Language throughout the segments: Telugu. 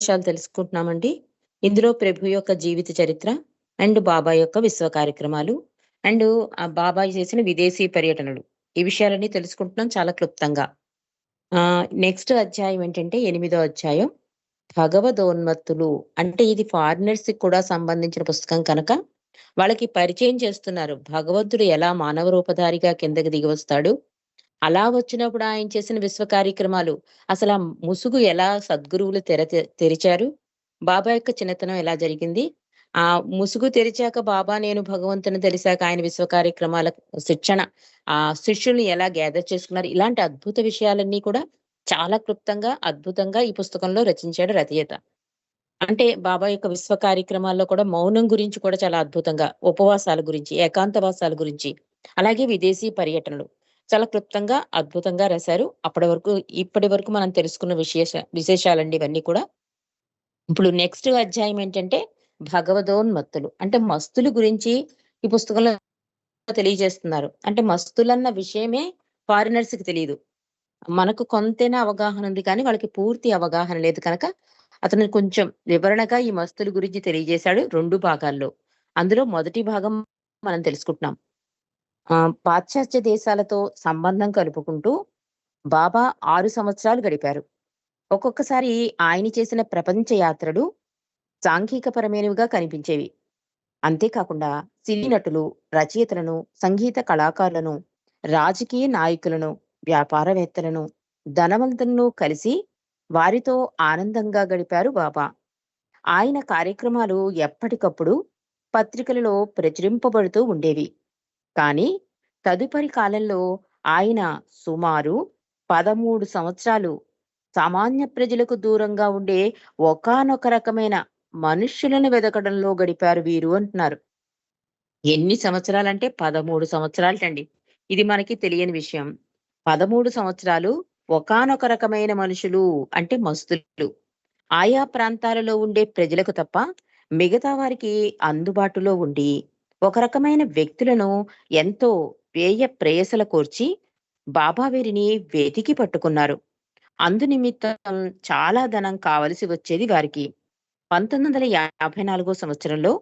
విషయాలు తెలుసుకుంటున్నామండి. ఇందులో ప్రభు యొక్క జీవిత చరిత్ర అండ్ బాబా యొక్క విశ్వ కార్యక్రమాలు అండ్ ఆ బాబాయి చేసిన విదేశీ పర్యటనలు. ఈ విషయాలన్నీ తెలుసుకుంటున్నాం చాలా క్లుప్తంగా. ఆ నెక్స్ట్ అధ్యాయం ఏంటంటే ఎనిమిదో అధ్యాయం భగవదోన్మత్తులు. అంటే ఇది ఫారినర్స్ కూడా సంబంధించిన పుస్తకం కనుక వాళ్ళకి పరిచయం చేస్తున్నారు. భగవంతుడు ఎలా మానవ రూపధారిగా కిందకి దిగి వస్తాడు అలా వచ్చినప్పుడు ఆయన చేసిన విశ్వ కార్యక్రమాలు అసలు ఆ ముసుగు ఎలా సద్గురువులు తెర తెరిచారు. బాబా యొక్క చిన్నతనం ఎలా జరిగింది. ఆ ముసుగు తెరిచాక బాబా నేను భగవంతుని తెలిసాక ఆయన విశ్వ కార్యక్రమాల శిక్షణ ఆ శిష్యుల్ని ఎలా గ్యాదర్ చేసుకున్నారు. ఇలాంటి అద్భుత విషయాలన్నీ కూడా చాలా క్లుప్తంగా, అద్భుతంగా ఈ పుస్తకంలో రచించాడు రచయిత. అంటే బాబా యొక్క విశ్వ కార్యక్రమాల్లో కూడా మౌనం గురించి కూడా చాలా అద్భుతంగా, ఉపవాసాల గురించి, ఏకాంతవాసాల గురించి, అలాగే విదేశీ పర్యటనలు చాలా క్లుప్తంగా, అద్భుతంగా రాశారు. అప్పటి వరకు ఇప్పటి వరకు మనం తెలుసుకున్న విశేష విశేషాలండి ఇవన్నీ కూడా. ఇప్పుడు నెక్స్ట్ అధ్యాయం ఏంటంటే భగవదోన్మత్తులు. అంటే మస్తుల గురించి ఈ పుస్తకంలో తెలియజేస్తున్నారు. అంటే మస్తులన్న విషయమే ఫారినర్స్కి తెలియదు మనకు కొంతైనా అవగాహన ఉంది కానీ వాళ్ళకి పూర్తి అవగాహన లేదు కనుక అతను కొంచెం వివరణగా ఈ మస్తుల గురించి తెలియజేశాడు రెండు భాగాల్లో. అందులో మొదటి భాగం మనం తెలుసుకుంటున్నాం. పాశ్చాత్య దేశాలతో సంబంధం కలుపుకుంటూ బాబా ఆరు సంవత్సరాలు గడిపారు. ఒక్కొక్కసారి ఆయన చేసిన ప్రపంచ యాత్రలు సాంఘికపరమైనవిగా కనిపించేవి. అంతేకాకుండా సినీ నటులు, రచయితలను, సంగీత కళాకారులను, రాజకీయ నాయకులను, వ్యాపారవేత్తలను, ధనవంతులను కలిసి వారితో ఆనందంగా గడిపారు బాబా. ఆయన కార్యక్రమాలు ఎప్పటికప్పుడు పత్రికలలో ప్రచురింపబడుతూ ఉండేవి. కానీ తదుపరి కాలంలో ఆయన సుమారు 13 సంవత్సరాలు సామాన్య ప్రజలకు దూరంగా ఉండే ఒకానొక రకమైన మనుష్యులను వెదకడంలో గడిపారు వీరు అంటున్నారు. ఎన్ని సంవత్సరాలంటే 13 సంవత్సరాలటండి. ఇది మనకి తెలియని విషయం. 13 సంవత్సరాలు ఒకానొక రకమైన మనుషులు అంటే మస్తులు. ఆయా ప్రాంతాలలో ఉండే ప్రజలకు తప్ప మిగతా వారికి అందుబాటులో ఉండి, ఒక రకమైన వ్యక్తులను ఎంతో వ్యయ ప్రేయసల కోర్చి బాబా వీరిని వెతికి పట్టుకున్నారు. అందునిమిత్తం చాలా ధనం కావలసి వచ్చేది వారికి. 1954 సంవత్సరంలో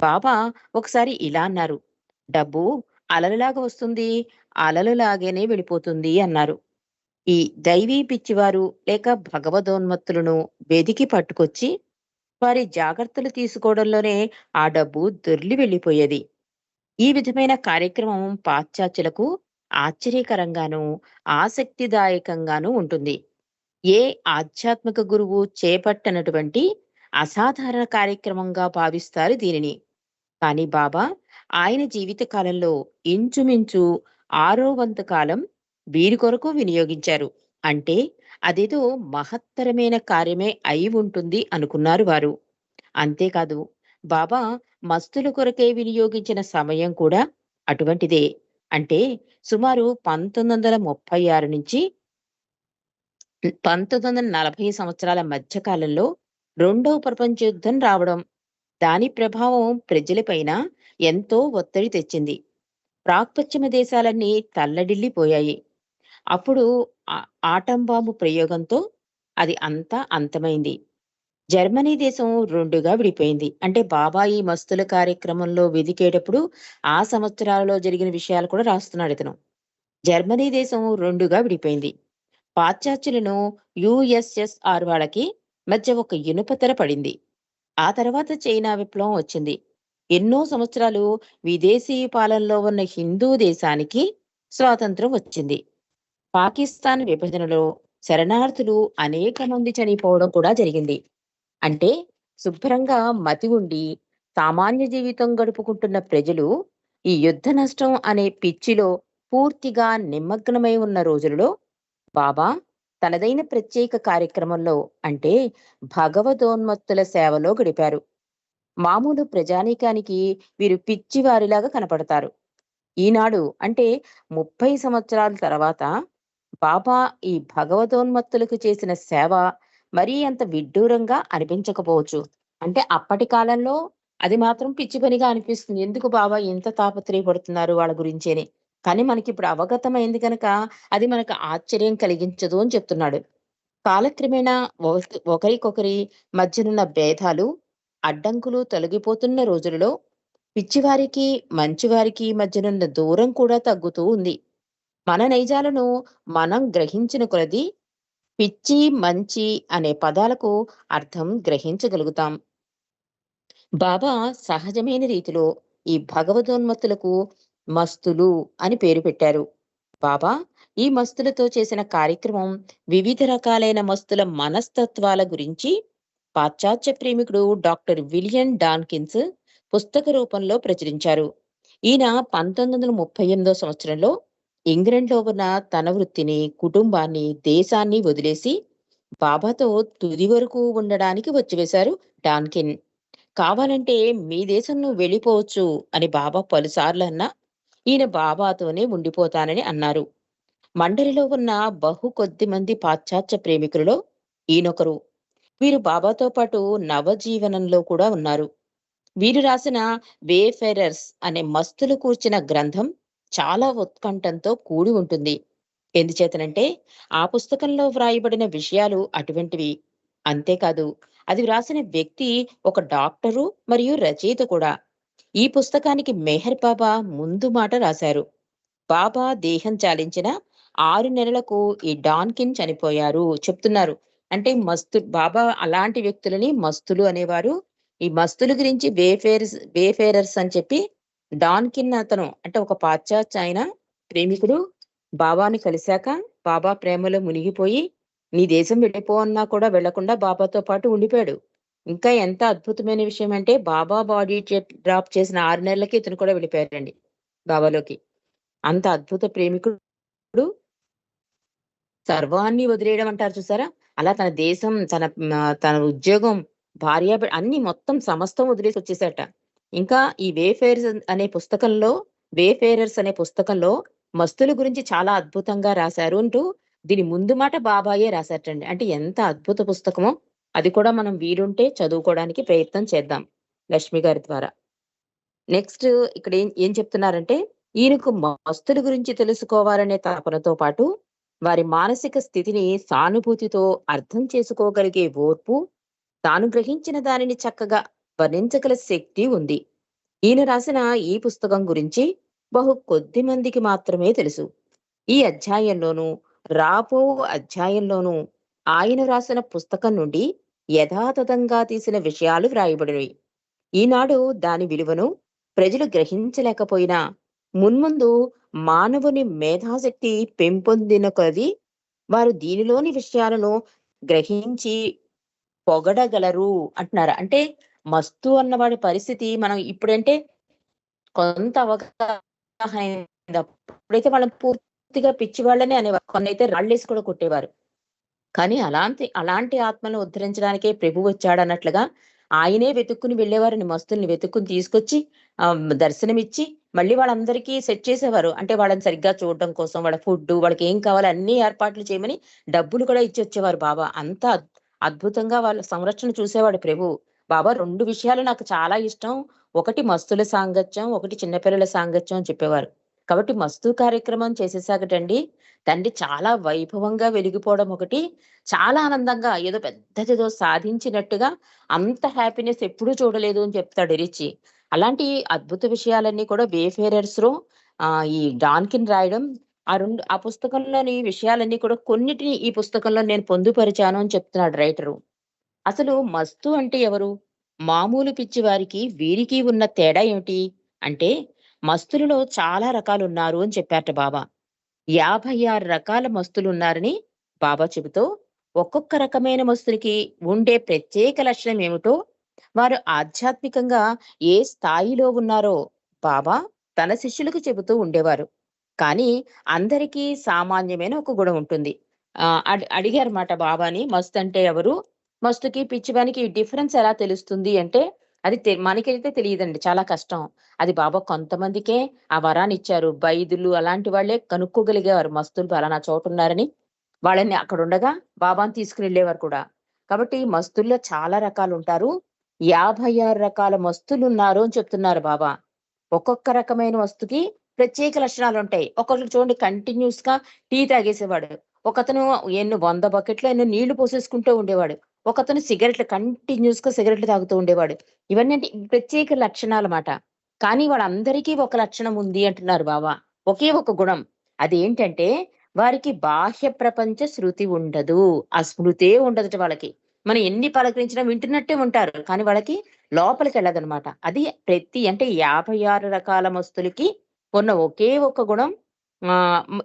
బాబా ఒకసారి ఇలా అన్నారు. డబ్బు అలలులాగా వస్తుంది. అలలులాగానే వెళ్ళిపోతుంది అన్నారు. ఈ దైవీ పిచ్చివారు లేక భగవదోన్మత్తులను వెదికి పట్టుకొచ్చి వారి జాగ్రత్తలు తీసుకోవడంలోనే ఆ డబ్బు దొర్లి వెళ్ళిపోయేది. ఈ విధమైన కార్యక్రమం పాశ్చాత్యులకు ఆశ్చర్యకరంగాను, ఆసక్తిదాయకంగాను ఉంటుంది. ఏ ఆధ్యాత్మిక గురువు చేపట్టనటువంటి అసాధారణ కార్యక్రమంగా భావిస్తారు దీనిని. కానీ బాబా ఆయన జీవిత కాలంలో ఇంచుమించు ఆరో వంతు కాలం వీరి కొరకు వినియోగించారు. అంటే అదేదో మహత్తరమైన కార్యమే అయి ఉంటుంది అనుకున్నారు వారు. అంతేకాదు బాబా మస్తుల కొరకే వినియోగించిన సమయం కూడా అటువంటిదే. అంటే సుమారు 1936 నుంచి 1940 సంవత్సరాల మధ్య కాలంలో రెండవ ప్రపంచ యుద్ధం రావడం, దాని ప్రభావం ప్రజలపైన ఎంతో ఒత్తిడి తెచ్చింది. ప్రాక్పశ్చిమ దేశాలన్నీ తల్లడిల్లిపోయాయి. అప్పుడు ఆటంబాంబు ఆటం బాంబు ప్రయోగంతో అది అంతా అంతమైంది. జర్మనీ దేశం రెండుగా విడిపోయింది. అంటే బాబా ఈ మస్తుల కార్యక్రమంలో వెదికేటప్పుడు ఆ సంవత్సరాలలో జరిగిన విషయాలు కూడా రాస్తున్నాడు ఇతను జర్మనీ దేశం రెండుగా విడిపోయింది. పాశ్చాత్యులను యూఎస్ఎస్ఆర్ వాళ్ళకి మధ్య ఒక ఇనుప తెర పడింది. ఆ తర్వాత చైనా విప్లవం వచ్చింది. ఎన్నో సంవత్సరాలు విదేశీ పాలనలో ఉన్న హిందూ దేశానికి స్వాతంత్రం వచ్చింది. పాకిస్తాన్ విభజనలో శరణార్థులు అనేక మంది చనిపోవడం కూడా జరిగింది. అంటే శుభ్రంగా మతి ఉండి సామాన్య జీవితం గడుపుకుంటున్న ప్రజలు ఈ యుద్ధ నష్టం అనే పిచ్చిలో పూర్తిగా నిమగ్నమై ఉన్న రోజులలో బాబా తనదైన ప్రత్యేక కార్యక్రమంలో అంటే భగవదోన్మత్తుల సేవలో గడిపారు. మామూలు ప్రజానీకానికి వీరు పిచ్చివారిలాగా కనపడతారు. ఈనాడు అంటే 30 సంవత్సరాల తర్వాత బాబా ఈ భగవదోన్మత్తులకు చేసిన సేవ మరీ అంత విడ్డూరంగా అనిపించకపోవచ్చు. అంటే అప్పటి కాలంలో అది మాత్రం పిచ్చి పనిగా అనిపిస్తుంది. ఎందుకు బాబా ఇంత తాపత్రయపడుతున్నారు వాళ్ళ గురించేని కానీ కానీ మనకిప్పుడు అవగతమైంది కనుక అది మనకు ఆశ్చర్యం కలిగించదు అని చెప్తున్నాడు. కాలక్రమేణా ఒక ఒకరికొకరి మధ్యనున్న భేదాలు, అడ్డంకులు తొలగిపోతున్న రోజులలో పిచ్చివారికి, మంచివారికి మధ్యనున్న దూరం కూడా తగ్గుతూ ఉంది. మన నైజాలను మనం గ్రహించిన కొలది పిచ్చి, మంచి అనే పదాలకు అర్థం గ్రహించగలుగుతాం. బాబా సహజమైన రీతిలో ఈ భగవదోన్మత్తులకు మస్తులు అని పేరు పెట్టారు. బాబా ఈ మస్తులతో చేసిన కార్యక్రమం వివిధ రకాలైన మస్తుల మనస్తత్వాల గురించి పాశ్చాత్య ప్రేమికుడు డాక్టర్ విలియం డాన్కిన్స్ పుస్తక రూపంలో ప్రచురించారు. ఈయన 1938 సంవత్సరంలో ఇంగ్లండ్‌లో ఉన్న తన వృత్తిని, కుటుంబాన్ని, దేశాన్ని వదిలేసి బాబాతో తుది వరకు ఉండడానికి వచ్చివేశారు డాన్కిన్. కావాలంటే మీ దేశం నువ్వు వెళ్ళిపోవచ్చు అని బాబా పలుసార్లు అన్నా, ఈయన బాబాతోనే ఉండిపోతానని అన్నారు. మండలిలో ఉన్న బహు కొద్ది మంది పాశ్చాత్య ప్రేమికులలో ఈయనొకరు. వీరు బాబాతో పాటు నవజీవనంలో కూడా ఉన్నారు. వీరు రాసిన వేఫెరర్స్ అనే మస్తులు కూర్చిన గ్రంథం చాలా ఉత్కంఠంతో కూడి ఉంటుంది. ఎందుచేతనంటే ఆ పుస్తకంలో వ్రాయబడిన విషయాలు అటువంటివి. అంతేకాదు అది వ్రాసిన వ్యక్తి ఒక డాక్టరు మరియు రచయిత కూడా. ఈ పుస్తకానికి మెహర్ బాబా ముందు మాట రాశారు. బాబా దేహం చాలించిన ఆరు నెలలకు ఈ డాన్కిన్ చనిపోయారు చెప్తున్నారు. అంటే మస్తు బాబా అలాంటి వ్యక్తులని మస్తులు అనేవారు. ఈ మస్తుల గురించి వేఫేర్స్ వేఫేరర్స్ అని చెప్పి డాన్ కింద అతను అంటే ఒక పాశ్చాత్య ఆయన ప్రేమికుడు బాబాని కలిశాక బాబా ప్రేమలో మునిగిపోయి నీ దేశం వెళ్ళిపో అన్నా కూడా వెళ్ళకుండా బాబాతో పాటు ఉండిపోయాడు. ఇంకా ఎంత అద్భుతమైన విషయం అంటే బాబా బాడీ డ్రాప్ చేసిన ఆరు నెలలకి ఇతను కూడా వెళ్ళిపోయారండి బాబాలోకి. అంత అద్భుత ప్రేమికుడు సర్వాన్ని వదిలేయడం అంటారు చూసారా? అలా తన దేశం, తన తన ఉద్యోగం, భార్య అన్ని మొత్తం సమస్తం వదిలేసి వచ్చేసాట. ఇంకా ఈ వేఫేర్స్ అనే పుస్తకంలో 'వేఫేరర్స్' అనే పుస్తకంలో మస్తుల గురించి చాలా అద్భుతంగా రాశారు అంటూ దీని ముందు మాట బాబాయే రాశారటండి. అంటే ఎంత అద్భుత పుస్తకమో అది కూడా మనం వీలుంటే చదువుకోవడానికి ప్రయత్నం చేద్దాం. లక్ష్మి గారి ద్వారా. నెక్స్ట్ ఇక్కడ ఏం ఏం చెప్తున్నారంటే ఈయనకు మస్తుల గురించి తెలుసుకోవాలనే తపనతో పాటు వారి మానసిక స్థితిని సానుభూతితో అర్థం చేసుకోగలిగే ఓర్పు, తాను గ్రహించిన దానిని చక్కగా వర్ణించగల శక్తి ఉంది. ఈయన రాసిన ఈ పుస్తకం గురించి బహు కొద్ది మందికి మాత్రమే తెలుసు. ఈ అధ్యాయంలోనూ, రాబో అధ్యాయంలోనూ ఆయన రాసిన పుస్తకం నుండి యథాతథంగా తీసిన విషయాలు వ్రాయబడినవి. ఈనాడు దాని విలువను ప్రజలు గ్రహించలేకపోయినా మున్ముందు మానవుని మేధాశక్తి పెంపొందిన కొలది వారు దీనిలోని విషయాలను గ్రహించి పొగడగలరు అంటున్నారు. అంటే మస్తు అన్నవాడి పరిస్థితి మనం ఇప్పుడంటే కొంత అవగాహన అప్పుడైతే వాళ్ళని పూర్తిగా పిచ్చివాళ్ళనే అనేవారు. కొన్నైతే రాళ్ళేసి కూడా కొట్టేవారు. కానీ అలాంటి అలాంటి ఆత్మను ఉద్ధరించడానికే ప్రభు వచ్చాడన్నట్లుగా ఆయనే వెతుక్కుని వెళ్ళేవారండి మస్తుల్ని వెతుక్కుని తీసుకొచ్చి దర్శనమిచ్చి మళ్ళీ వాళ్ళందరికీ సెట్ చేసేవారు. అంటే వాళ్ళని సరిగ్గా చూడడం కోసం వాళ్ళ ఫుడ్ వాళ్ళకి ఏం కావాలో అన్ని ఏర్పాట్లు చేయమని డబ్బులు కూడా ఇచ్చి వచ్చేవారు బాబా. అంత అద్భుతంగా వాళ్ళ సంరక్షణ చూసేవాడు ప్రభు. బాబా రెండు విషయాలు నాకు చాలా ఇష్టం. ఒకటి మస్తుల సాంగత్యం, ఒకటి చిన్నపిల్లల సాంగత్యం అని చెప్పేవారు. కాబట్టి మస్తు కార్యక్రమం చేసేసాకటండి తండ్రి చాలా వైభవంగా వెలిగిపోవడం ఒకటి, చాలా ఆనందంగా ఏదో పెద్దదేదో సాధించినట్టుగా అంత హ్యాపీనెస్ ఎప్పుడూ చూడలేదు అని చెప్తాడు రిచి అలాంటి అద్భుత విషయాలన్నీ కూడా 'వేఫేరర్స్‌లో' ఆహ్, ఈ డాన్కిన్ రాయడం ఆ రెండు ఆ పుస్తకంలోని విషయాలన్నీ కూడా కొన్నిటిని ఈ పుస్తకంలో నేను పొందుపరిచాను అని చెప్తున్నాడు రైటరు. అసలు మస్తు అంటే ఎవరు? మామూలు పిచ్చివారికి, వీరికి ఉన్న తేడా ఏమిటి? అంటే మస్తులలో చాలా రకాలున్నారు అని చెప్పారట బాబా. 56 రకాల మస్తులు ఉన్నారని బాబా చెబుతూ, ఒక్కొక్క రకమైన మస్తునికి ఉండే ప్రత్యేక లక్షణం ఏమిటో, వారు ఆధ్యాత్మికంగా ఏ స్థాయిలో ఉన్నారో బాబా తన శిష్యులకు చెబుతూ ఉండేవారు. కానీ అందరికీ సామాన్యమైన ఒక గుణం ఉంటుంది. ఆహ్, అడిగారన్నమాట బాబాని మస్తు అంటే ఎవరు? మస్తుకి, పిచ్చివానికి డిఫరెన్స్ ఎలా తెలుస్తుంది అంటే, అది మనకైతే తెలియదండి చాలా కష్టం. అది బాబా కొంతమందికే ఆ వరాన్నిచ్చారు. బైదులు అలాంటి వాళ్ళే కనుక్కోగలిగేవారు మస్తులు ఫలానా చోటు ఉన్నారని వాళ్ళని అక్కడ ఉండగా బాబాను బాబాని తీసుకొనెళ్ళేవారు కూడా. కాబట్టి మస్తుల్లో చాలా రకాలు ఉంటారు యాభై ఆరు రకాల మస్తులు ఉన్నారు అని చెప్తున్నారు బాబా. ఒక్కొక్క రకమైన వస్తుకి ప్రత్యేక లక్షణాలు ఉంటాయి ఒకళ్ళు చూడండి కంటిన్యూస్గా టీ తాగేసేవాడు. ఒకతను ఎన్ని వంద బకెట్లో ఎన్నో నీళ్ళు పోసేసుకుంటూ ఉండేవాడు ఒకతను సిగరెట్లు కంటిన్యూస్గా సిగరెట్లు తాగుతూ ఉండేవాడు. ఇవన్నీ అంటే ప్రత్యేక లక్షణాలు అన్నమాట కానీ వాళ్ళందరికీ ఒక లక్షణం ఉంది అంటున్నారు బావా. ఒకే ఒక గుణం. అదేంటంటే వారికి బాహ్య ప్రపంచ శృతి ఉండదు. ఆ స్మృతే ఉండదట వాళ్ళకి. మనం ఎన్ని పలకరించినా వింటున్నట్టే ఉంటారు. కానీ వాళ్ళకి లోపలికి వెళ్ళదనమాట అది ప్రతి అంటే యాభై ఆరు రకాల మస్తులకి ఉన్న ఒకే ఒక గుణం. ఆ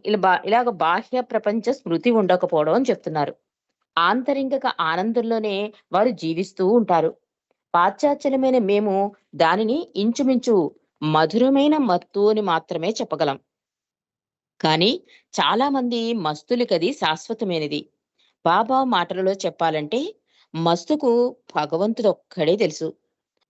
ఇలా బా ఇలాగ బాహ్య ప్రపంచ స్మృతి ఉండకపోవడం అని చెప్తున్నారు. ఆంతరింగక ఆనందంలోనే వారు జీవిస్తూ ఉంటారు. పాశ్చాత్యమైన మేము దానిని ఇంచుమించు మధురమైన మత్తు అని మాత్రమే చెప్పగలం. కానీ చాలా మంది మస్తులకది శాశ్వతమైనది. బాబా మాటలలో చెప్పాలంటే మస్తుకు భగవంతుడు ఒక్కడే తెలుసు.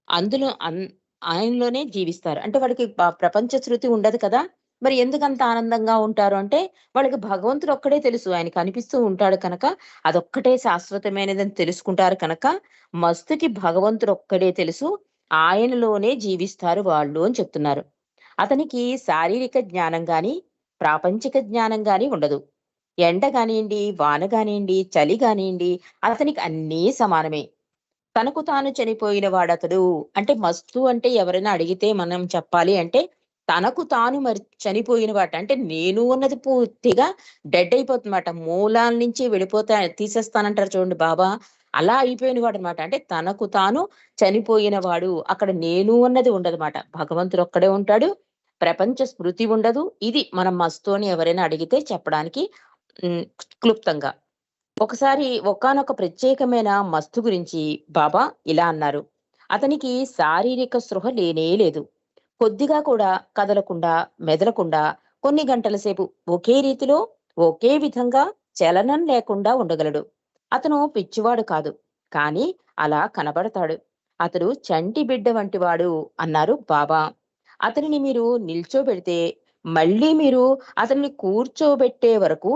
అందులో అన్- ఆయనలోనే జీవిస్తారు. అంటే వాడికి ప్రపంచ శృతి ఉండదు కదా? మరి ఎందుకంత ఆనందంగా ఉంటారు? అంటే వాళ్ళకి భగవంతుడు ఒక్కడే తెలుసు. ఆయన కనిపిస్తూ ఉంటాడు కనుక అదొక్కటే శాశ్వతమైనదని తెలుసుకుంటారు కనుక మస్తుకి భగవంతుడు ఒక్కడే తెలుసు. ఆయనలోనే జీవిస్తారు వాళ్ళు అని చెప్తున్నారు. అతనికి శారీరక జ్ఞానం గాని ప్రాపంచిక జ్ఞానం గాని ఉండదు. ఎండ కానివ్వండి వాన కానివ్వండి చలి కానివ్వండి అతనికి అన్నీ సమానమే. తనకు తాను చనిపోయిన వాడతడు. అంటే మస్తు అంటే ఎవరైనా అడిగితే మనం చెప్పాలి అంటే తనకు తాను మరి చనిపోయిన వాట అంటే నేను అన్నది పూర్తిగా డెడ్ అయిపోతుందన్నమాట. మూలాల నుంచి వెళ్ళిపోతా తీసేస్తానంటారు చూడండి బాబా. అలా అయిపోయిన వాడు అనమాట అంటే తనకు తాను చనిపోయిన వాడు అక్కడ నేను అన్నది ఉండదన్నమాట. భగవంతుడు ఒక్కడే ఉంటాడు. ప్రపంచ స్మృతి ఉండదు. ఇది మనం మస్తుని ఎవరైనా అడిగితే చెప్పడానికి క్లుప్తంగా. ఒకసారి ఒకానొక ప్రత్యేకమైన మస్తు గురించి బాబా ఇలా అన్నారు. అతనికి శారీరక స్పృహ లేనే లేదు. కొద్దిగా కూడా కదలకుండా మెదలకుండా కొన్ని గంటల సేపు ఒకే రీతిలో ఒకే విధంగా చలనం లేకుండా ఉండగలడు. అతను పిచ్చివాడు కాదు కానీ అలా కనబడతాడు. అతడు చంటి బిడ్డ వంటివాడు అన్నారు బాబా. అతనిని మీరు నిల్చోబెడితే మళ్ళీ మీరు అతన్ని కూర్చోబెట్టే వరకు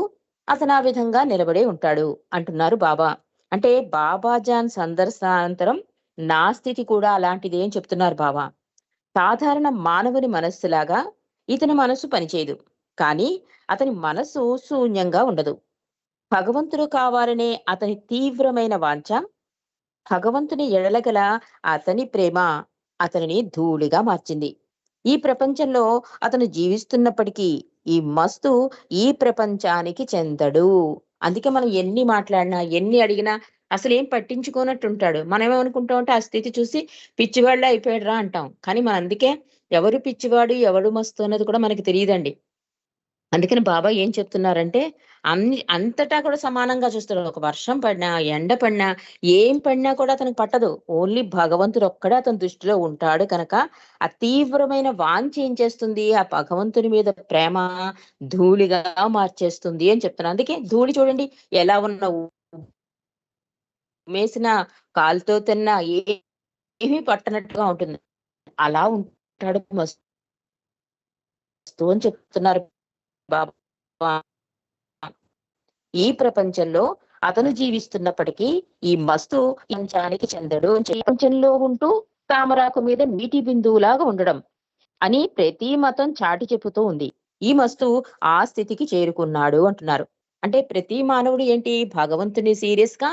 అతను ఆ విధంగా నిలబడే ఉంటాడు అంటున్నారు బాబా. అంటే బాబాజాన్ సందర్శనానంతరం నా స్థితి కూడా అలాంటిదే అని చెప్తున్నారు బాబా. సాధారణ మానవుని మనస్సులాగా ఇతని మనసు పనిచేయదు. కానీ అతని మనసు శూన్యంగా ఉండదు. భగవంతుడు కావాలనే అతని తీవ్రమైన వాంఛ భగవంతుని ఎడలగల అతని ప్రేమ అతనిని ధూళిగా మార్చింది. ఈ ప్రపంచంలో అతను జీవిస్తున్నప్పటికీ ఈ మస్తు ఈ ప్రపంచానికి చెందడు. అందుకే మనం ఎన్ని మాట్లాడినా ఎన్ని అడిగినా అసలు ఏం పట్టించుకోనట్టు ఉంటాడు మనం ఏమనుకుంటాం అంటే ఆ స్థితి చూసి పిచ్చివాళ్ళ అయిపోయాడు రా అంటాం. కానీ మన అందుకే ఎవరు పిచ్చివాడు ఎవడు మస్తు అన్నది కూడా మనకి తెలియదండి. అందుకని బాబా ఏం చెప్తున్నారంటే అన్ని అంతటా కూడా సమానంగా చూస్తాడు ఒక వర్షం పడినా ఎండ పడినా ఏం పడినా కూడా అతనికి పట్టదు. ఓన్లీ భగవంతుడు ఒక్కడే అతని దృష్టిలో ఉంటాడు కనుక ఆ తీవ్రమైన వాంఛ ఏం చేస్తుంది? ఆ భగవంతుని మీద ప్రేమ ధూళిగా మార్చేస్తుంది అని చెప్తున్నాను అందుకే ధూళి చూడండి ఎలా ఉన్న మేసిన కాలుతో తిన్న ఏమీ పట్టనట్టుగా ఉంటుంది. అలా ఉంటాడు మస్తు అని చెప్తున్నారు బాబా. ఈ ప్రపంచంలో అతను జీవిస్తున్నప్పటికీ ఈ మస్తు ప్రపంచానికి చెందడు ప్రపంచంలో ఉంటూ తామరాకు మీద నీటి బిందువులాగా ఉండడం అని ప్రతి మతం చాటి చెప్పుతూ ఉంది. ఈ మస్తు ఆ స్థితికి చేరుకున్నాడు అంటున్నారు. అంటే ప్రతి మానవుడు ఏంటి? భగవంతుని సీరియస్గా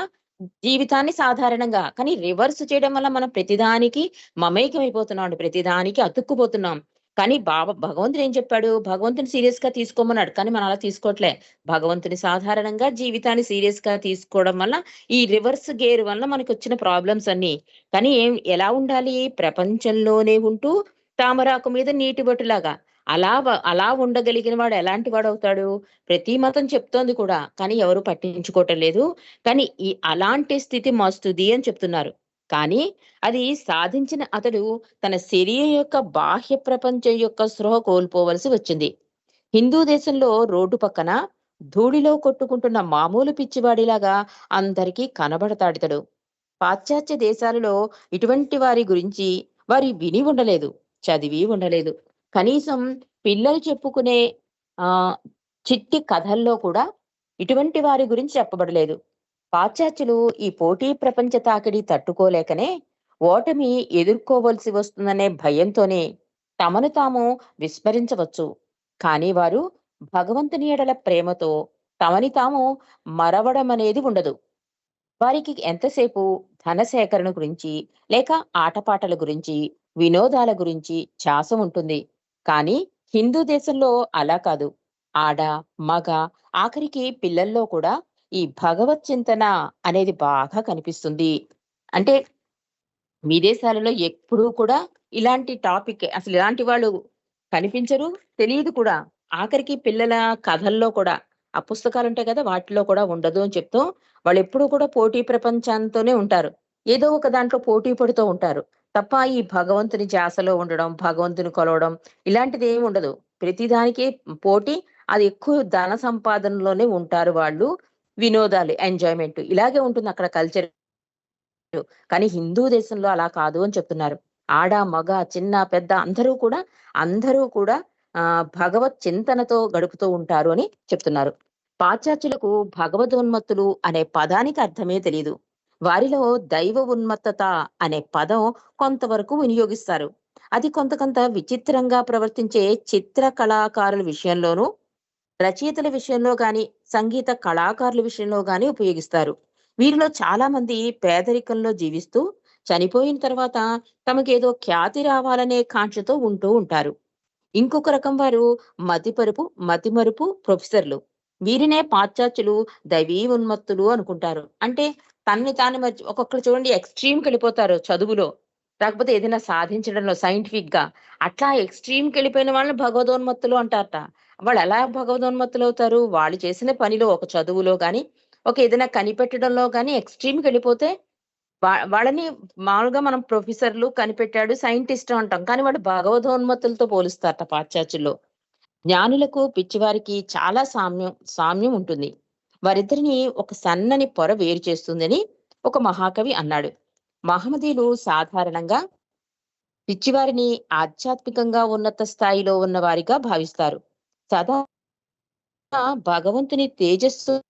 జీవితాన్ని సాధారణంగా కానీ రివర్స్ చేయడం వల్ల మనం ప్రతిదానికి మమేకమైపోతున్నాం ప్రతిదానికి అతుక్కుపోతున్నాం. కానీ బాబా భగవంతుడు ఏం చెప్పాడు? భగవంతుని సీరియస్గా తీసుకోమన్నాడు. కానీ మనం అలా తీసుకోవట్లే భగవంతుని సాధారణంగా జీవితాన్ని సీరియస్గా తీసుకోవడం వల్ల ఈ రివర్స్ గేర్ వల్ల మనకు వచ్చిన ప్రాబ్లమ్స్ అన్ని. కానీ ఏం ఎలా ఉండాలి? ప్రపంచంలోనే ఉంటూ తామరాకు మీద నీటి బొట్టులాగా. అలా అలా ఉండగలిగిన వాడు ఎలాంటి వాడు అవుతాడు ప్రతి మతం చెప్తోంది కూడా కానీ ఎవరు పట్టించుకోవటం లేదు. కానీ ఈ అలాంటి స్థితి మస్తుది అని చెప్తున్నారు. కానీ అది సాధించిన అతడు తన శరీరం యొక్క బాహ్య ప్రపంచం యొక్క స్పృహ కోల్పోవలసి వచ్చింది. హిందూ దేశంలో రోడ్డు పక్కన ధూళిలో కొట్టుకుంటున్న మామూలు పిచ్చివాడిలాగా అందరికీ కనబడతాడితడు. పాశ్చాత్య దేశాలలో ఇటువంటి వారి గురించి వారి విని ఉండలేదు చదివి ఉండలేదు. కనీసం పిల్లలు చెప్పుకునే ఆ చిట్టి కథల్లో కూడా ఇటువంటి వారి గురించి చెప్పబడలేదు. పాశ్చాత్యులు ఈ పోటీ ప్రపంచ తాకిడి తట్టుకోలేకనే ఓటమి ఎదుర్కోవలసి వస్తుందనే భయంతోనే తమను తాము విస్మరించవచ్చు. కానీ వారు భగవంతుని ఎడల ప్రేమతో తమని తాము మరవడం అనేది ఉండదు. వారికి ఎంతసేపు ధన సేకరణ గురించి లేక ఆటపాటల గురించి వినోదాల గురించి ధ్యాస ఉంటుంది కానీ హిందూ దేశంలో అలా కాదు. ఆడ మగ ఆఖరికి పిల్లల్లో కూడా ఈ భగవత్ చింతన అనేది బాగా కనిపిస్తుంది. అంటే విదేశాలలో ఎప్పుడూ కూడా ఇలాంటి టాపిక్ అసలు ఇలాంటి వాళ్ళు కనిపించరు తెలియదు కూడా. ఆఖరికి పిల్లల కథల్లో కూడా ఆ పుస్తకాలు ఉంటాయి కదా వాటిలో కూడా ఉండదు అని చెప్తూ వాళ్ళు ఎప్పుడూ కూడా పోటీ ప్రపంచంతోనే ఉంటారు. ఏదో ఒక దాంట్లో పోటీ పడుతూ ఉంటారు. తప్ప ఈ భగవంతుని జాసలో ఉండడం భగవంతుని కొలవడం ఇలాంటిది ఏమి ఉండదు. ప్రతిదానికి పోటీ అది ఎక్కువ ధన సంపాదనలోనే ఉంటారు వాళ్ళు. వినోదాలు ఎంజాయ్మెంట్ ఇలాగే ఉంటుంది అక్కడ కల్చర్. కానీ హిందూ దేశంలో అలా కాదు అని చెప్తున్నారు. ఆడ మగ చిన్న పెద్ద అందరూ కూడా అందరూ కూడా ఆ భగవత్ చింతనతో గడుపుతూ ఉంటారు అని చెప్తున్నారు. పాశ్చాత్యులకు భగవదోన్మత్తులు అనే పదానికి అర్థమే తెలియదు వారిలో దైవ ఉన్మత్తత అనే పదం కొంతవరకు వినియోగిస్తారు. అది కొంత కొంత విచిత్రంగా ప్రవర్తించే చిత్ర కళాకారుల విషయంలోనూ రచయితల విషయంలో గాని సంగీత కళాకారుల విషయంలో గాని ఉపయోగిస్తారు. వీరిలో చాలా మంది పేదరికంలో జీవిస్తూ చనిపోయిన తర్వాత తమకేదో ఖ్యాతి రావాలనే కాంక్షతో ఉంటూ ఉంటారు. ఇంకొక రకం వారు మతిపరుపు మతిమరుపు ప్రొఫెసర్లు. వీరినే పాశ్చాత్యులు దైవీ ఉన్మత్తులు అనుకుంటారు. అంటే తనని తాను మర్చి ఒక్కొక్కరు చూడండి ఎక్స్ట్రీమ్కి వెళ్ళిపోతారు చదువులో. లేకపోతే ఏదైనా సాధించడంలో సైంటిఫిక్గా. అట్లా ఎక్స్ట్రీమ్కి వెళ్ళిపోయిన వాళ్ళని భగవదోన్మత్తులు అంటారట. వాళ్ళు ఎలా భగవదోన్మత్తులు అవుతారు? వాళ్ళు చేసిన పనిలో ఒక చదువులో కానీ ఒక ఏదైనా కనిపెట్టడంలో కానీ ఎక్స్ట్రీమ్కి వెళ్ళిపోతే వా- వాళ్ళని మామూలుగా మనం ప్రొఫెసర్లు కనిపెట్టాడు సైంటిస్ట్ అంటాం. కానీ వాడు భగవదోన్మత్తులతో పోలుస్తారట పాశ్చాత్యుల్లో. జ్ఞానులకు పిచ్చివారికి చాలా సామ్యం సామ్యం ఉంటుంది. వారిద్దరిని ఒక సన్నని పొర వేరు చేస్తుందని ఒక మహాకవి అన్నాడు. మహమ్మదీలు సాధారణంగా పిచ్చివారిని ఆధ్యాత్మికంగా ఉన్నత స్థాయిలో ఉన్న వారిగా భావిస్తారు. సదా భగవంతుని తేజస్సు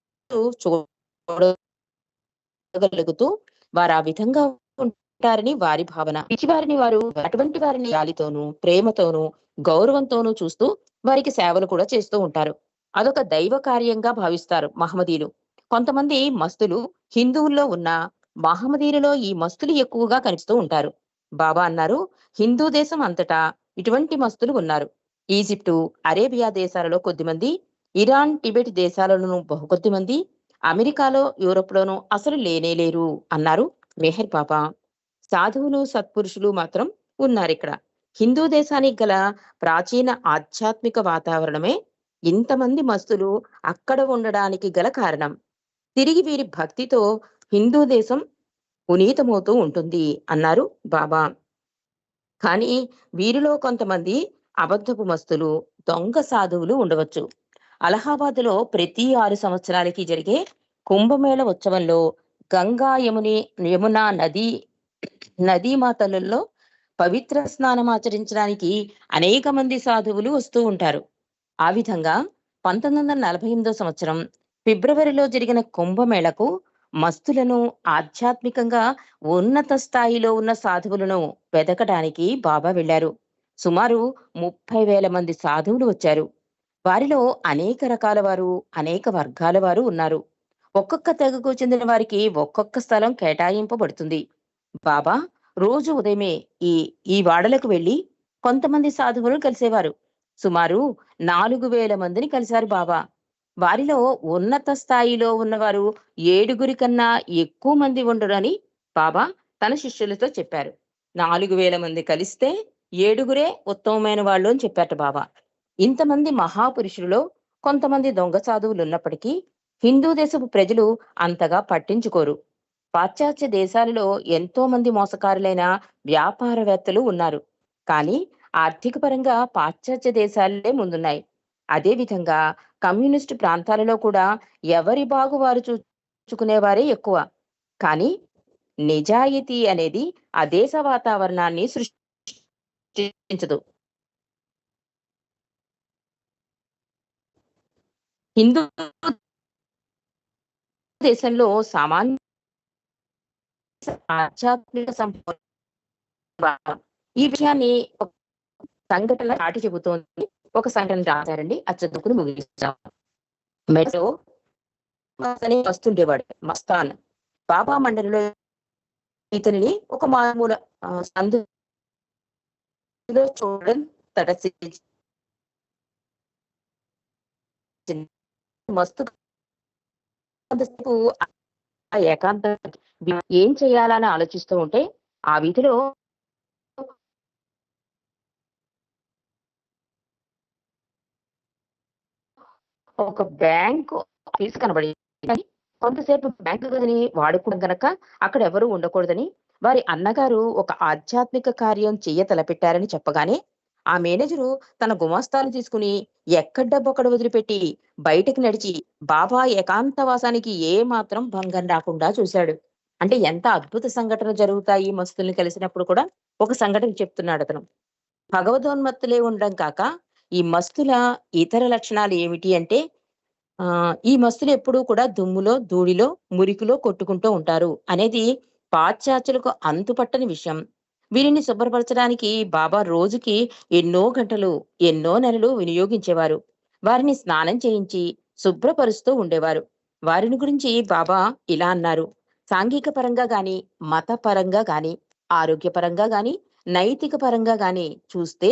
చూడగలుగుతూ వారు ఆ విధంగా ఉంటారని వారి భావన. పిచ్చివారిని వారు అటువంటి వారిని గాలితోనూ ప్రేమతోనూ గౌరవంతోనూ చూస్తూ వారికి సేవలు కూడా చేస్తూ ఉంటారు. అదొక దైవ కార్యంగా భావిస్తారు మహమ్మదీలు కొంతమంది మస్తులు హిందువుల్లో ఉన్న మహమ్మదీలలో ఈ మస్తులు ఎక్కువగా కనిపిస్తూ ఉంటారు. బాబా అన్నారు హిందూ దేశం అంతటా ఇటువంటి మస్తులు ఉన్నారు. ఈజిప్టు అరేబియా దేశాలలో కొద్దిమంది ఇరాన్ టిబెట్ దేశాలలోనూ బహు మంది అమెరికాలో యూరోప్ లోనూ అసలు లేనే లేరు అన్నారు మెహర్ బాబా. సాధువులు సత్పురుషులు మాత్రం ఉన్నారు ఇక్కడ. హిందూ దేశానికి గల ప్రాచీన ఆధ్యాత్మిక వాతావరణమే ఇంతమంది మస్తులు అక్కడ ఉండడానికి గల కారణం. తిరిగి వీరి భక్తితో హిందూ దేశం పునీతమవుతూ ఉంటుంది అన్నారు బాబా. కానీ వీరిలో కొంతమంది అబద్ధపు మస్తులు దొంగ సాధువులు ఉండవచ్చు. అలహాబాద్లో ప్రతి ఆరు సంవత్సరాలకి జరిగే కుంభమేళ ఉత్సవంలో గంగా యముని యమునా నది నదీ మాతలలో పవిత్ర స్నానం ఆచరించడానికి అనేక మంది సాధువులు వస్తూ ఉంటారు. ఆ విధంగా పంతొమ్మిది వందల నలభై ఎనిమిదో సంవత్సరం ఫిబ్రవరిలో జరిగిన కుంభమేళకు మస్తులను ఆధ్యాత్మికంగా ఉన్నత స్థాయిలో ఉన్న సాధువులను వెతకడానికి బాబా వెళ్ళారు సుమారు ముప్పై వేల మంది సాధువులు వచ్చారు. వారిలో అనేక రకాల వారు అనేక వర్గాల వారు ఉన్నారు. ఒక్కొక్క తెగకు చెందిన వారికి ఒక్కొక్క స్థలం కేటాయింపబడుతుంది. బాబా రోజు ఉదయమే ఈ ఈ వాడలకు వెళ్ళి కొంతమంది సాధువులు కలిసేవారు. సుమారు నాలుగు వేల మందిని కలిశారు బాబా. వారిలో ఉన్నత స్థాయిలో ఉన్నవారు ఏడుగురి కన్నా ఎక్కువ మంది ఉండరని బాబా తన శిష్యులతో చెప్పారు. నాలుగు వేల మంది కలిస్తే ఏడుగురే ఉత్తమమైన వాళ్ళు అని చెప్పారట బాబా. ఇంతమంది మహాపురుషులలో కొంతమంది దొంగ సాధువులు ఉన్నప్పటికీ హిందూ దేశపు ప్రజలు అంతగా పట్టించుకోరు. పాశ్చాత్య దేశాలలో ఎంతో మంది మోసకారులైన వ్యాపారవేత్తలు ఉన్నారు. కానీ ఆర్థిక పరంగా పాశ్చాత్య దేశాలే ముందున్నాయి. అదే విధంగా కమ్యూనిస్టు ప్రాంతాలలో కూడా ఎవరి బాగు వారు చూచుకునేవారే ఎక్కువ. కానీ నిజాయితీ అనేది ఆ దేశ వాతావరణాన్ని సృష్టించదు. హిందూ దేశంలో సామాన్య ఆధ్యాత్మిక సంపూర్ణ ఈ విషయాన్ని ఒక సంఘటన దాటి చెబుతోంది. ఒక సంఘటన రాశారండి. అది చదువుకుని ముగిస్తాం. మెడలో అని వస్తుండేవాడు. మస్తాన్. బాబా మండలిలో ఇతనిని ఒక మామూలు ఆ, సందులో చూడడం తటసి మస్తు కొంతసేపు ఆ ఏకాంత. ఏం చేయాలని ఆలోచిస్తూ ఉంటే ఆ వీధిలో ఒక బ్యాంకు ఆఫీస్ కనబడి కొంతసేపు బ్యాంకు గదిని వాడుకోవడం గనక అక్కడ ఎవరు ఉండకూడదని వారి అన్నగారు ఒక ఆధ్యాత్మిక కార్యం చెయ్య తలపెట్టారని చెప్పగానే ఆ మేనేజరు తన గుమాస్తాను తీసుకుని ఎక్కడ డబ్బొక్కడ వదిలిపెట్టి బయటకు నడిచి బాబా ఏకాంతవాసానికి ఏ మాత్రం భంగం రాకుండా చూశాడు. అంటే ఎంత అద్భుత సంఘటన జరుగుతాయి మస్తుల్ని కలిసినప్పుడు కూడా ఒక సంఘటన చెప్తున్నాడు అతను. భగవదోన్మత్తులే ఉండడం కాక ఈ మస్తుల ఇతర లక్షణాలు ఏమిటి అంటే ఈ మస్తులు ఎప్పుడూ కూడా దుమ్ములో ధూళిలో మురికిలో కొట్టుకుంటూ ఉంటారు అనేది పాశ్చాత్యులకు అంతుపట్టని విషయం. వీరిని శుభ్రపరచడానికి బాబా రోజుకి ఎన్నో గంటలు ఎన్నో నెలలు వినియోగించేవారు. వారిని స్నానం చేయించి శుభ్రపరుస్తూ ఉండేవారు. వారిని గురించి బాబా ఇలా అన్నారు. సాంఘిక పరంగా గాని మతపరంగా గాని ఆరోగ్యపరంగా గాని నైతిక పరంగా గాని చూస్తే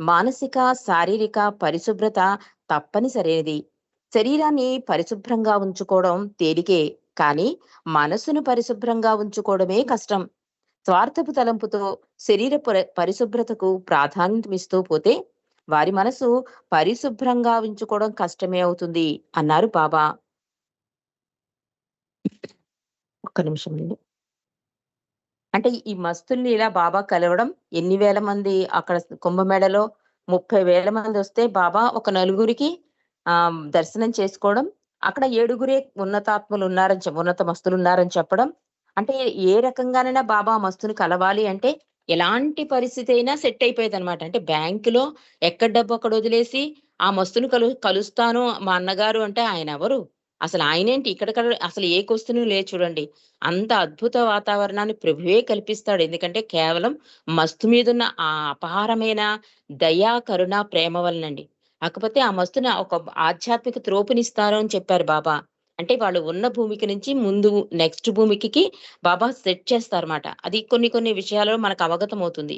మానసిక శారీరక పరిశుభ్రత తప్పనిసరైనది. శరీరాన్ని పరిశుభ్రంగా ఉంచుకోవడం తేలికే కానీ మనసును పరిశుభ్రంగా ఉంచుకోవడమే కష్టం. స్వార్థపు తలంపుతో శరీర పరిశుభ్రతకు ప్రాధాన్యతమిస్తూ పోతే వారి మనసు పరిశుభ్రంగా ఉంచుకోవడం కష్టమే అవుతుంది అన్నారు బాబా. ఒక్క నిమిషం అండి అంటే ఈ మస్తుల్ని ఇలా బాబా కలవడం ఎన్ని వేల మంది అక్కడ కుంభమేళలో ముప్పై వేల మంది వస్తే బాబా ఒక నలుగురికి ఆ దర్శనం చేసుకోవడం అక్కడ ఏడుగురే ఉన్నతాత్మలు ఉన్నారని ఉన్నత మస్తులు ఉన్నారని చెప్పడం. అంటే ఏ రకంగానైనా బాబా మస్తుని కలవాలి అంటే ఎలాంటి పరిస్థితి అయినా సెట్ అయిపోయేది అనమాట అంటే బ్యాంకులో ఎక్కడ డబ్బు అక్కడ వదిలేసి ఆ మస్తుని కలు కలుస్తాను మా అన్నగారు అంటే ఆయన ఎవరు? అసలు ఆయనేంటి ఇక్కడ అసలు ఏ క్వశ్చన్ లే చూడండి. అంత అద్భుత వాతావరణాన్ని ప్రభువే కల్పిస్తాడు. ఎందుకంటే కేవలం మస్తు మీదున్న ఆ అపారమైన దయా కరుణ ప్రేమ వలనండి. కాకపోతే ఆ మస్తుని ఒక ఆధ్యాత్మిక త్రోపునిస్తారు అని చెప్పారు బాబా. అంటే వాళ్ళు ఉన్న భూమికి నుంచి ముందు నెక్స్ట్ భూమికి బాబా సెట్ చేస్తారన్నమాట. అది కొన్ని కొన్ని విషయాలలో మనకు అవగతం అవుతుంది.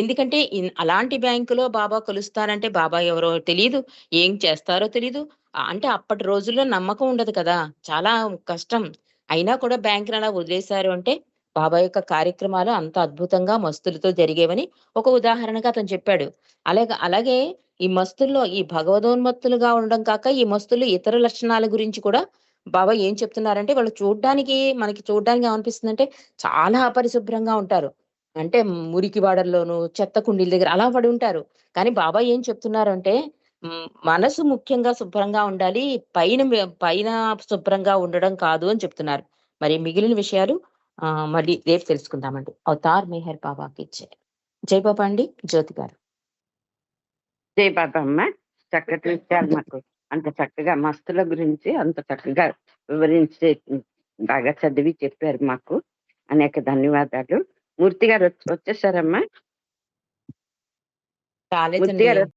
ఎందుకంటే అలాంటి బ్యాంకులో బాబా కొలుస్తారంటే బాబా ఎవరో తెలియదు ఏం చేస్తారో తెలియదు అంటే అప్పటి రోజుల్లో నమ్మకం ఉండదు కదా. చాలా కష్టం. అయినా కూడా బ్యాంకుని అలా వదిలేశారు అంటే బాబా యొక్క కార్యక్రమాలు అంత అద్భుతంగా మస్తులతో జరిగేవని ఒక ఉదాహరణగా అతను చెప్పాడు. అలాగే అలాగే ఈ మస్తుల్లో ఈ భగవదోన్మత్తులుగా ఉండడం కాక ఈ మస్తులు ఇతర లక్షణాల గురించి కూడా బాబా ఏం చెప్తున్నారంటే వాళ్ళు చూడ్డానికి మనకి చూడ్డానికి ఏమనిపిస్తుందంటే చాలా అపరిశుభ్రంగా ఉంటారు. అంటే మురికి వాడల్లోను చెత్త కుండీల దగ్గర అలా పడి ఉంటారు. కానీ బాబా ఏం చెప్తున్నారంటే మనసు ముఖ్యంగా శుభ్రంగా ఉండాలి పైన పైన శుభ్రంగా ఉండడం కాదు అని చెప్తున్నారు. మరి మిగిలిన విషయాలు మళ్ళీ రేపు తెలుసుకుందామండి. అవతార్ మెహర్ బాబాకి జై. జై బాబా అండి జ్యోతి గారు. జై బాబమ్మ చక్కటి విషయాలు మాకు అంత చక్కగా మస్తుల గురించి అంత చక్కగా వివరించి బాగా చదివి చెప్పారు మాకు. అనేక ధన్యవాదాలు. మూర్తి గారు వచ్చి- వచ్చేసారమ్మా మూర్తి గారు